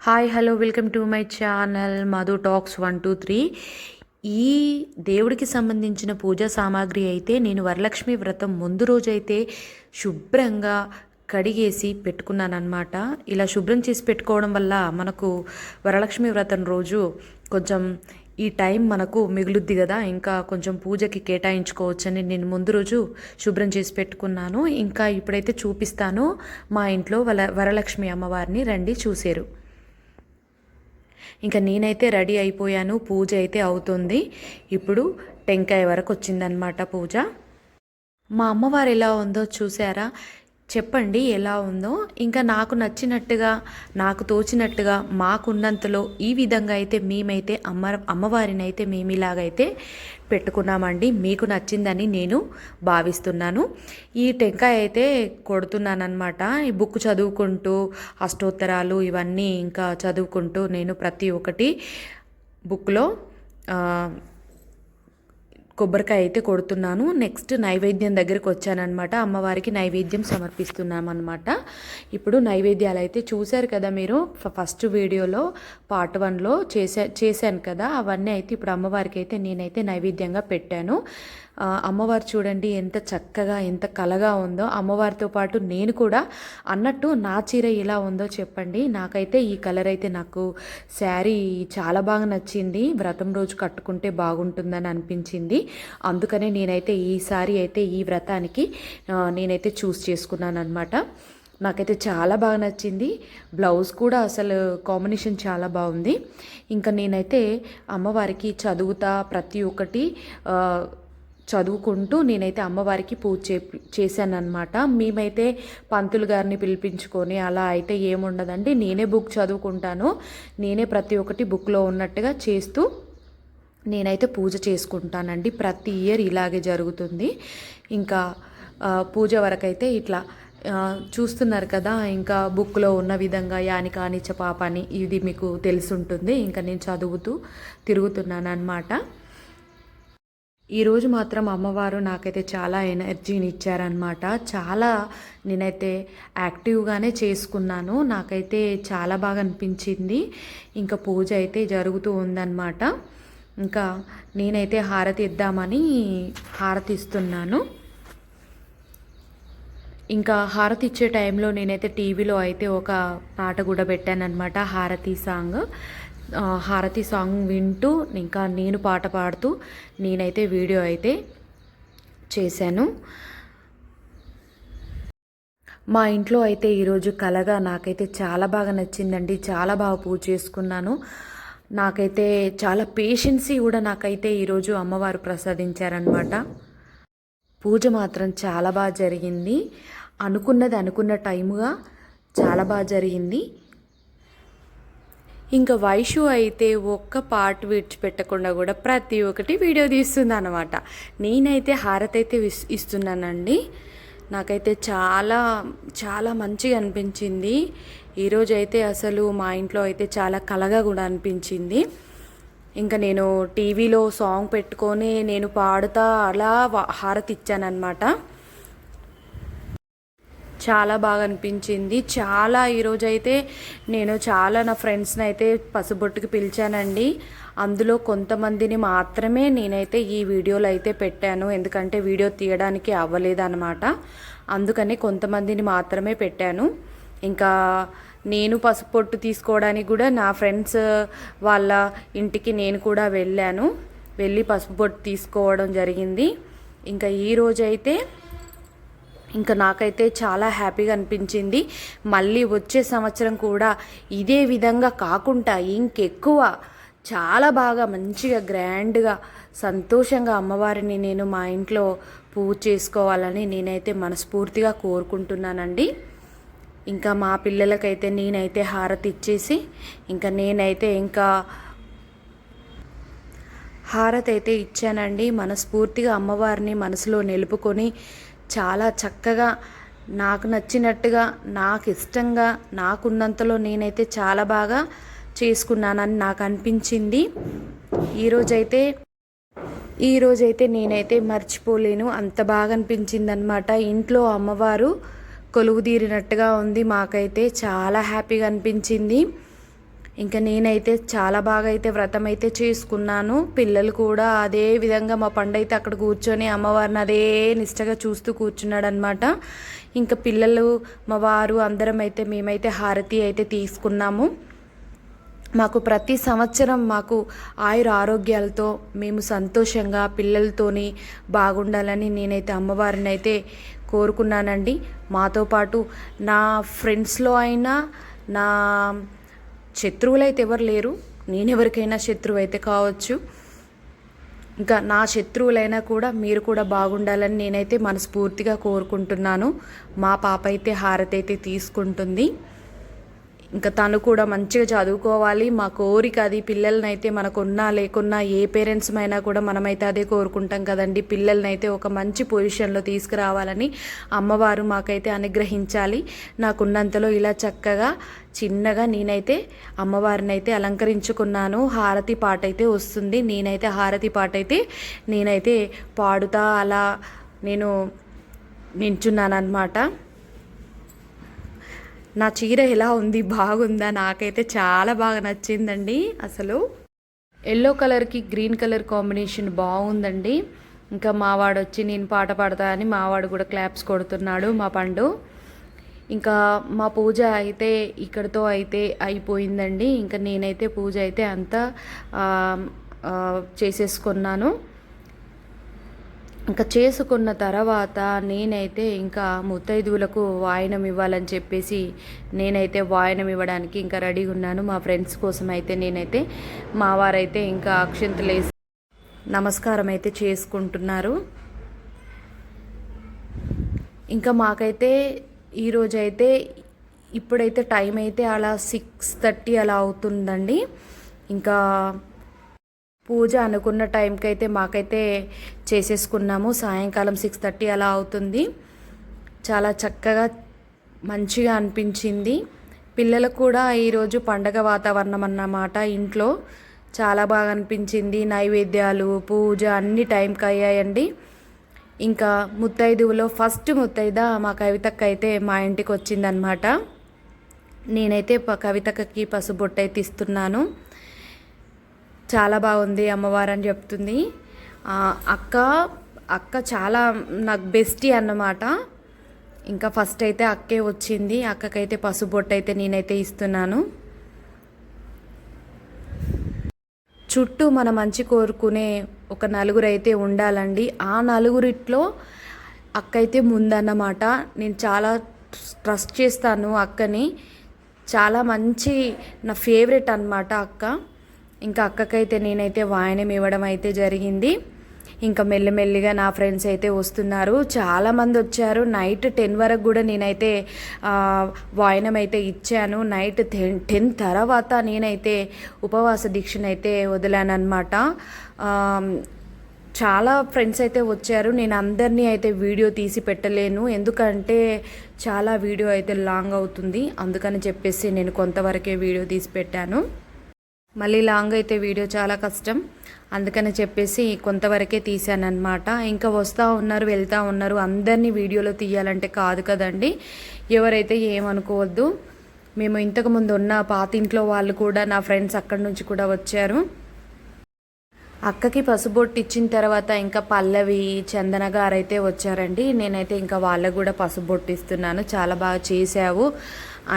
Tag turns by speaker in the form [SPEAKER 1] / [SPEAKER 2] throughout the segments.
[SPEAKER 1] Hi hello welcome to my channel Madhu talks one two three ఈ దేవుడికి సంబంధించిన పూజా సామాగ్రి అయితే నేను వరలక్ష్మి వ్రతం ముందు రోజైతే శుభ్రంగా కడిగేసి పెట్టుకున్నాను ఇలా శుభ్రం చేసి పెట్టుకోవడం వల్ల మనకు వరలక్ష్మి వ్రతం రోజు కొంచెం ఈ టైం మనకు మిగులుద్ది కదా. ఇంకా కొంచెం పూజకి కేటాయించుకోవచ్చని నేను ముందు రోజు శుభ్రం చేసి పెట్టుకున్నాను. ఇంకా ఇప్పుడైతే చూపిస్తాను. మా ఇంట్లో వల వరలక్ష్మి అమ్మవారిని రండి చూసారు. ఇంకా నేనైతే రెడీ అయిపోయాను పూజ అయితే అవుతుంది. ఇప్పుడు టెంకాయ వరకు వచ్చిందనమాట పూజ. మా అమ్మవారు ఎలా ఉందో చూసారా? చెప్పండి ఎలా ఉందో. ఇంకా నాకు నచ్చినట్టుగా నాకు తోచినట్టుగా మాకున్నంతలో ఈ విధంగా అయితే మేమైతే అమ్మ అమ్మవారిని అయితే మేము ఇలాగైతే పెట్టుకున్నామండి. మీకు నచ్చిందని నేను భావిస్తున్నాను. ఈ టెంకాయ అయితే కొడుతున్నానమాట ఈ బుక్ చదువుకుంటూ అష్టోత్తరాలు ఇవన్నీ ఇంకా చదువుకుంటూ నేను ప్రతి ఒక్కటి బుక్లో కొబ్బరికాయ అయితే కొడుతున్నాను. నెక్స్ట్ నైవేద్యం దగ్గరికి వచ్చానమాట అమ్మవారికి నైవేద్యం సమర్పిస్తున్నామన్నమాట. ఇప్పుడు నైవేద్యాలు అయితే చూశారు కదా మీరు. ఫస్ట్ వీడియోలో పార్ట్ వన్లో చేసా చేశాను కదా. అవన్నీ అయితే ఇప్పుడు అమ్మవారికి అయితే నేనైతే నైవేద్యంగా పెట్టాను. అమ్మవారు చూడండి ఎంత చక్కగా ఎంత కలగా ఉందో. అమ్మవారితో పాటు నేను కూడా అన్నట్టు నా చీర ఎలా ఉందో చెప్పండి. నాకైతే ఈ కలర్ అయితే నాకు శారీ చాలా బాగా నచ్చింది. వ్రతం రోజు కట్టుకుంటే బాగుంటుందని అనిపించింది. అందుకనే నేనైతే ఈ సారీ అయితే ఈ వ్రతానికి నేనైతే చూస్ చేసుకున్నాను అనమాట నాకైతే చాలా బాగా నచ్చింది. బ్లౌజ్ కూడా అసలు కాంబినేషన్ చాలా బాగుంది. ఇంకా నేనైతే అమ్మవారికి చదువుతా ప్రతి ఒక్కటి చదువుకుంటూ నేనైతే అమ్మవారికి పూజ చే చేశానమాట మేమైతే పంతులు గారిని పిలిపించుకొని అలా అయితే ఏముండదండి. నేనే బుక్ చదువుకుంటాను. నేనే ప్రతి ఒక్కటి బుక్లో ఉన్నట్టుగా చేస్తూ నేనైతే పూజ చేసుకుంటానండి. ప్రతి ఇయర్ ఇలాగే జరుగుతుంది. ఇంకా పూజ వరకైతే ఇట్లా చూస్తున్నారు కదా ఇంకా బుక్లో ఉన్న విధంగా యానికానిచ్చ పాప అని ఇది మీకు తెలుసుంటుంది. ఇంకా నేను చదువుతూ తిరుగుతున్నాను అనమాట ఈరోజు మాత్రం అమ్మవారు నాకైతే చాలా ఎనర్జీని ఇచ్చారనమాట చాలా నేనైతే యాక్టివ్గానే చేసుకున్నాను. నాకైతే చాలా బాగా అనిపించింది. ఇంకా పూజ అయితే జరుగుతూ ఉందన్నమాట. ఇంకా నేనైతే హారతి ఇద్దామని హారతి ఇస్తున్నాను ఇంకా హారతి ఇచ్చే టైంలో నేనైతే టీవీలో అయితే ఒక పాట కూడా పెట్టానన్నమాట. హారతి సాంగ్. హారతి సాంగ్ వింటూ ఇంకా నేను పాట పాడుతూ నేనైతే వీడియో అయితే చేశాను. మా ఇంట్లో అయితే ఈరోజు కలగా నాకైతే చాలా బాగా నచ్చిందండి. చాలా బాగా పూజ చేసుకున్నాను. నాకైతే చాలా పేషెన్సీ కూడా నాకైతే ఈరోజు అమ్మవారు ప్రసాదించారనమాట పూజ మాత్రం చాలా బాగా జరిగింది. అనుకున్నది అనుకున్న టైముగా చాలా బాగా జరిగింది. ఇంకా వైషు అయితే ఒక్క పార్ట్ విడిచిపెట్టకుండా కూడా ప్రతి ఒక్కటి వీడియో తీస్తుంది అనమాట నేనైతే హారతి అయితే ఇస్తున్నానండి. నాకైతే చాలా చాలా మంచిగా అనిపించింది. ఈరోజు అయితే అసలు మా ఇంట్లో అయితే చాలా కలగా కూడా అనిపించింది. ఇంకా నేను టీవీలో సాంగ్ పెట్టుకొని నేను పాడుతా అలా హారతి ఇచ్చానమాట చాలా బాగా అనిపించింది. చాలా ఈరోజు అయితే నేను చాలా నా ఫ్రెండ్స్ని అయితే పసుబొట్టుకి పిలిచానండి. అందులో కొంతమందిని మాత్రమే నేనైతే ఈ వీడియోలో అయితే పెట్టాను. ఎందుకంటే వీడియో తీయడానికి అవ్వలేదన్నమాట. అందుకని కొంతమందిని మాత్రమే పెట్టాను. ఇంకా నేను పసుపొట్టు తీసుకోవడానికి కూడా నా ఫ్రెండ్స్ వాళ్ళ ఇంటికి నేను కూడా వెళ్ళాను. వెళ్ళి పసుపు పొట్టు తీసుకోవడం జరిగింది. ఇంకా ఈరోజైతే ఇంకా నాకైతే చాలా హ్యాపీగా అనిపించింది. మళ్ళీ వచ్చే సంవత్సరం కూడా ఇదే విధంగా కాకుండా ఇంకెక్కువ చాలా బాగా మంచిగా గ్రాండ్గా సంతోషంగా అమ్మవారిని నేను మా ఇంట్లో పూజ చేసుకోవాలని నేనైతే మనస్ఫూర్తిగా కోరుకుంటున్నానండి. ఇంకా మా పిల్లలకైతే నేనైతే హారతి ఇచ్చేసి ఇంకా నేనైతే ఇంకా హారతి అయితే ఇచ్చానండి. మనస్ఫూర్తిగా అమ్మవారిని మనసులో నిలుపుకొని చాలా చక్కగా నాకు నచ్చినట్టుగా నాకు ఇష్టంగా నాకున్నంతలో నేనైతే చాలా బాగా చేసుకున్నానని నాకు అనిపించింది. ఈరోజైతే ఈరోజైతే నేనైతే మర్చిపోలేను. అంత బాగా అనిపించింది అనమాట ఇంట్లో అమ్మవారు కొలువు తీరినట్టుగా ఉంది. మాకైతే చాలా హ్యాపీగా అనిపించింది. ఇంకా నేనైతే చాలా బాగా అయితే వ్రతం అయితే చేసుకున్నాను. పిల్లలు కూడా అదే విధంగా మా పండు అయితే అక్కడ కూర్చొని అమ్మవారిని అదే నిష్టగా చూస్తూ కూర్చున్నాడు అనమాట ఇంకా పిల్లలు మా వారు అందరం అయితే మేమైతే హారతి అయితే తీసుకున్నాము. మాకు ప్రతి సంవత్సరం మాకు ఆయుర ఆరోగ్యాలతో మేము సంతోషంగా పిల్లలతోని బాగుండాలని నేనైతే అమ్మవారిని అయితే కోరుకున్నానండి. మాతో పాటు నా ఫ్రెండ్స్లో అయినా నా శత్రువులు అయితే ఎవరు లేరు. నేను ఎవరికైనా శత్రువు అయితే కావచ్చు. ఇంకా నా శత్రువులైనా కూడా మీరు కూడా బాగుండాలని నేనైతే మనస్ఫూర్తిగా కోరుకుంటున్నాను. మా పాప అయితే హారతి అయితే తీసుకుంటుంది. ఇంకా తను కూడా మంచిగా చదువుకోవాలి. మా కోరిక అది. పిల్లలనైతే మనకు మనకున్నా లేకున్నా ఏ పేరెంట్స్ అయినా కూడా మనమైతే అదే కోరుకుంటాం కదండి. పిల్లలనైతే ఒక మంచి పొజిషన్లో తీసుకురావాలని అమ్మవారు మాకైతే అనుగ్రహించాలి. నాకున్నంతలో ఇలా చక్కగా చిన్నగా నేనైతే అమ్మవారిని అయితే అలంకరించుకున్నాను. హారతి పాట అయితే వస్తుంది. నేనైతే హారతి పాట అయితే నేనైతే పాడుతా అలా నేను నించున్నాను అనమాట నా చీర ఎలా ఉంది బాగుందా? నాకైతే చాలా బాగా నచ్చిందండి అసలు. ఎల్లో కలర్కి గ్రీన్ కలర్ కాంబినేషన్ బాగుందండి. ఇంకా మావాడు వచ్చి నేను పాట పాడతా అని మావాడు కూడా క్లాప్స్ కొడుతున్నాడు మా పండు. ఇంకా మా పూజ అయితే ఇక్కడితో అయితే అయిపోయిందండి. ఇంకా నేనైతే పూజ అయితే అంతా చేసేసుకున్నాను. ఇంకా చేసుకున్న తర్వాత నేనైతే ఇంకా ముత్తైదువులకు వాయనం ఇవ్వాలని చెప్పేసి నేనైతే వాయనం ఇవ్వడానికి ఇంకా రెడీగా ఉన్నాను. మా ఫ్రెండ్స్ కోసం అయితే నేనైతే మా వారైతే ఇంకా అక్షంతలేసి నమస్కారం అయితే చేసుకుంటున్నారు. ఇంకా మాకైతే ఈరోజైతే ఇప్పుడైతే టైం అయితే అలా సిక్స్ థర్టీ అలా అవుతుందండి. ఇంకా పూజ అనుకున్న టైంకి అయితే మాకైతే చేసేసుకున్నాము. సాయంకాలం సిక్స్ థర్టీ అలా అవుతుంది. చాలా చక్కగా మంచిగా అనిపించింది. పిల్లలకు కూడా ఈరోజు పండగ వాతావరణం అన్నమాట ఇంట్లో. చాలా బాగా అనిపించింది. నైవేద్యాలు పూజ అన్ని టైంకి అయ్యాయండి. ఇంకా ముత్తైదువులో ఫస్ట్ ముత్తైద మా కవితక్క అయితే మా ఇంటికి వచ్చిందనమాట నేనైతే కవితక్కకి పసుబొట్టు అయితే ఇస్తున్నాను చాలా బాగుంది అమ్మవారు అని చెప్తుంది. అక్క అక్క చాలా నాకు బెస్టీ అన్నమాట. ఇంకా ఫస్ట్ అయితే అక్కే వచ్చింది. అక్కకైతే పసుబొట్టు అయితే నేనైతే ఇస్తున్నాను. చుట్టూ మన మంచి కోరుకునే ఒక నలుగురు అయితే ఉండాలండి. ఆ నలుగురిట్లో అక్క అయితే ముందన్నమాట. నేను చాలా ట్రస్ట్ చేస్తాను అక్కని. చాలా మంచి నా ఫేవరెట్ అనమాట అక్క. ఇంకా అక్కకైతే నేనైతే వాయనం ఇవ్వడం అయితే జరిగింది. ఇంకా మెల్లిమెల్లిగా నా ఫ్రెండ్స్ అయితే వస్తున్నారు. చాలామంది వచ్చారు. నైట్ టెన్ వరకు కూడా నేనైతే వాయనం అయితే ఇచ్చాను. నైట్ టెన్ టెన్ తర్వాత నేనైతే ఉపవాస దీక్షనైతే వదిలానమాట చాలా ఫ్రెండ్స్ అయితే వచ్చారు. నేను అందరినీ అయితే వీడియో తీసి పెట్టలేను. ఎందుకంటే చాలా వీడియో అయితే లాంగ్ అవుతుంది. అందుకని చెప్పేసి నేను కొంతవరకే వీడియో తీసి పెట్టాను. మళ్ళీ లాంగ్ అయితే వీడియో చాలా కష్టం. అందుకని చెప్పేసి కొంతవరకే తీశానమాట ఇంకా వస్తూ ఉన్నారు వెళ్తూ ఉన్నారు. అందరినీ వీడియోలో తీయాలంటే కాదు కదండి. ఎవరైతే ఏమనుకోవద్దు. మేము ఇంతకుముందు ఉన్న పాతింట్లో వాళ్ళు కూడా నా ఫ్రెండ్స్ అక్కడి నుంచి కూడా వచ్చారు. అక్కకి పసుబొట్టు ఇచ్చిన తర్వాత ఇంకా పల్లవి చందన గారు అయితే వచ్చారండి. నేనైతే ఇంకా వాళ్ళకు కూడా పసుబొట్టు ఇస్తున్నాను చాలా బాగా చేసావు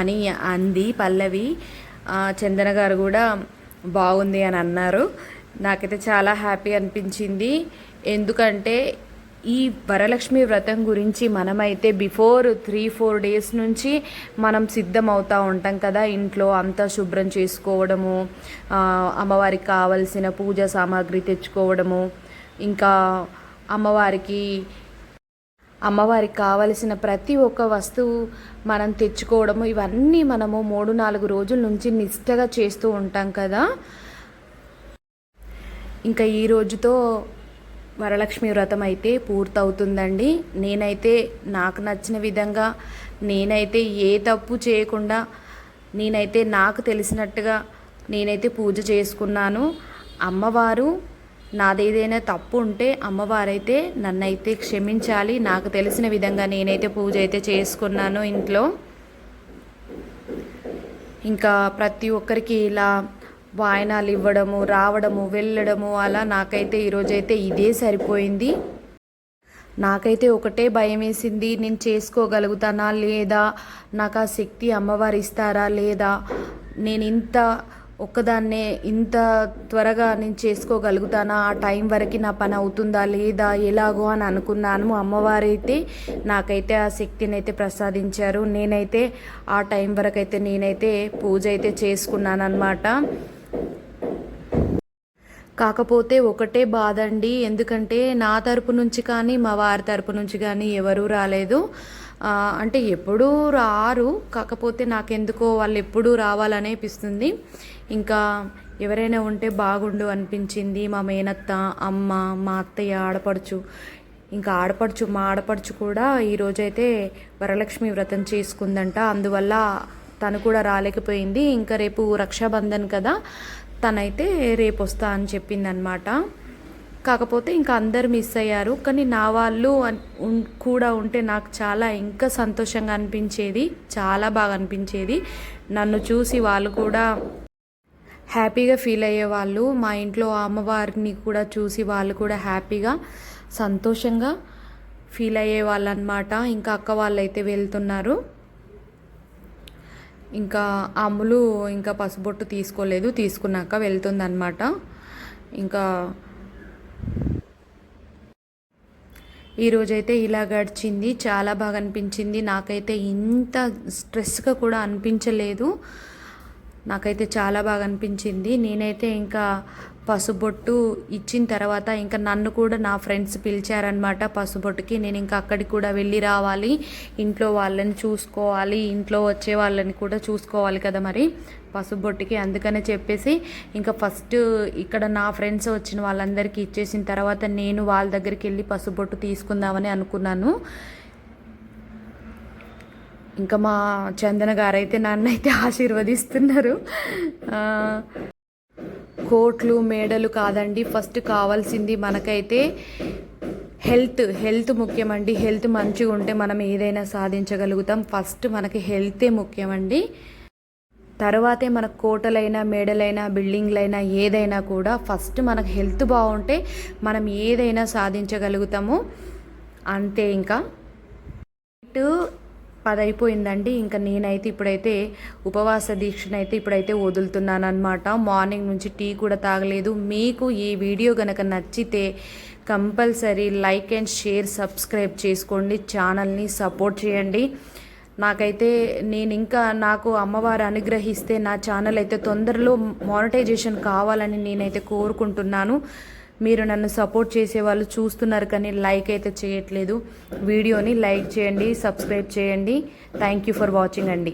[SPEAKER 1] అని అంది పల్లవి. చందన గారు కూడా బాగుంది అని అన్నారు. నాకైతే చాలా హ్యాపీ అనిపించింది. ఎందుకంటే ఈ వరలక్ష్మి వ్రతం గురించి మనమైతే బిఫోర్ త్రీ ఫోర్ డేస్ నుంచి మనం సిద్ధమవుతూ ఉంటాం కదా ఇంట్లో అంతా శుభ్రం చేసుకోవడము అమ్మవారికి కావలసిన పూజా సామాగ్రి తెచ్చుకోవడము ఇంకా అమ్మవారికి అమ్మవారికి కావలసిన ప్రతి ఒక్క వస్తువు మనం తెచ్చుకోవడము ఇవన్నీ మనము మూడు నాలుగు రోజుల నుంచి నిష్టగా చేస్తూ ఉంటాం కదా. ఇంకా ఈ రోజుతో వరలక్ష్మి వ్రతం అయితే పూర్తవుతుందండి. నేనైతే నాకు నచ్చిన విధంగా నేనైతే ఏ తప్పు చేయకుండా నేనైతే నాకు తెలిసినట్టుగా నేనైతే పూజ చేసుకున్నాను. అమ్మవారు నాదేదైనా తప్పు ఉంటే అమ్మవారైతే నన్నైతే క్షమించాలి. నాకు తెలిసిన విధంగా నేనైతే పూజ అయితే చేసుకున్నాను ఇంట్లో. ఇంకా ప్రతి ఒక్కరికి ఇలా వాయనాలు ఇవ్వడము రావడము వెళ్ళడము అలా నాకైతే ఈరోజైతే ఇదే సరిపోయింది. నాకైతే ఒకటే భయం వేసింది నేను చేసుకోగలుగుతానా లేదా? నాకు ఆ శక్తి అమ్మవారు ఇస్తారా లేదా? నేను ఇంత ఒక్కదాన్నే ఇంత త్వరగా నేను చేసుకోగలుగుతానా? ఆ టైం వరకు నా పని అవుతుందా లేదా? ఎలాగో అని అనుకున్నాను. అమ్మవారైతే నాకైతే ఆ శక్తిని అయితే ప్రసాదించారు. నేనైతే ఆ టైం వరకు అయితే నేనైతే పూజ అయితే చేసుకున్నాను అనమాట కాకపోతే ఒకటే బాధ అండి. ఎందుకంటే నా తరపు నుంచి కానీ మా వారి తరపు నుంచి కానీ ఎవరూ రాలేదు. అంటే ఎప్పుడూ రారు. కాకపోతే నాకెందుకో వాళ్ళు ఎప్పుడూ రావాలనిపిస్తుంది. ఇంకా ఎవరైనా ఉంటే బాగుండు అనిపించింది. మా మేనత్త అమ్మ మా అత్తయ్య ఆడపడుచు. ఇంకా ఆడపడుచు మా ఆడపడుచు కూడా ఈరోజైతే వరలక్ష్మి వ్రతం చేసుకుందంట. అందువల్ల తను కూడా రాలేకపోయింది. ఇంకా రేపు రక్షాబంధన్ కదా తనైతే రేపు వస్తా అని చెప్పిందనమాట. కాకపోతే ఇంకా అందరు మిస్ అయ్యారు. కానీ నా వాళ్ళు కూడా ఉంటే నాకు చాలా ఇంకా సంతోషంగా అనిపించేది. చాలా బాగా అనిపించేది. నన్ను చూసి వాళ్ళు కూడా హ్యాపీగా ఫీల్ అయ్యేవాళ్ళు మా ఇంట్లో అమ్మవారిని కూడా చూసి వాళ్ళు కూడా హ్యాపీగా సంతోషంగా ఫీల్ అయ్యేవాళ్ళు అనమాట ఇంకా అక్క వాళ్ళు అయితే వెళ్తున్నారు. ఇంకా అమ్ములు ఇంకా పసుబొట్టు తీసుకోలేదు తీసుకున్నాక వెళ్తుందన్నమాట. ఇంకా ఈరోజైతే ఇలా గడిచింది చాలా బాగా అనిపించింది. నాకైతే ఇంత స్ట్రెస్గా కూడా అనిపించలేదు. నాకైతే చాలా బాగా అనిపించింది. నేనైతే ఇంకా పసుబొట్టు ఇచ్చిన తర్వాత ఇంకా నన్ను కూడా నా ఫ్రెండ్స్ పిలిచారనమాట పసుబొట్టుకి. నేను ఇంకా అక్కడికి కూడా వెళ్ళి రావాలి. ఇంట్లో వాళ్ళని చూసుకోవాలి. ఇంట్లో వచ్చే వాళ్ళని కూడా చూసుకోవాలి కదా మరి పసుబొట్టుకి. అందుకనే చెప్పేసి ఇంకా ఫస్ట్ ఇక్కడ నా ఫ్రెండ్స్ వచ్చిన వాళ్ళందరికీ ఇచ్చేసిన తర్వాత నేను వాళ్ళ దగ్గరికి వెళ్ళి పసుబొట్టు తీసుకుందామని అనుకున్నాను. ఇంకా మా చందన గారైతే నన్నైతే నన్ను అయితే ఆశీర్వదిస్తున్నారు కోట్లు మేడలు కాదండి ఫస్ట్ కావాల్సింది మనకైతే హెల్త్ హెల్త్ ముఖ్యమండి. హెల్త్ మంచిగా ఉంటే మనం ఏదైనా సాధించగలుగుతాం. ఫస్ట్ మనకి హెల్తే ముఖ్యమండి. తర్వాతే మనకు కోటలైనా మేడలైనా బిల్డింగ్లైనా ఏదైనా కూడా ఫస్ట్ మనకు హెల్త్ బాగుంటే మనం ఏదైనా సాధించగలుగుతాము. అంతే ఇంకా. నైట్ పది అయిపోయిందండి ఇంకా నేనైతే ఇప్పుడైతే ఉపవాస దీక్షనైతే ఇప్పుడైతే వదులుతున్నాను అనమాట మార్నింగ్ నుంచి టీ కూడా తాగలేదు. మీకు ఈ వీడియో కనుక నచ్చితే compulsory like and share subscribe చేసుకోండి. ఛానల్ని సపోర్ట్ చేయండి. నాకైతే నేను ఇంకా నాకు అమ్మవారు అనుగ్రహిస్తే నా ఛానల్ అయితే తొందరలో మానిటైజేషన్ కావాలని నేనైతే కోరుకుంటున్నాను. మీరు నన్ను సపోర్ట్ చేసే వాళ్ళు చూస్తున్నారు కానీ లైక్ అయితే చేయట్లేదు. వీడియోని లైక్ చేయండి సబ్స్క్రైబ్ చేయండి. థ్యాంక్ యూ ఫర్ వాచింగ్ అండి.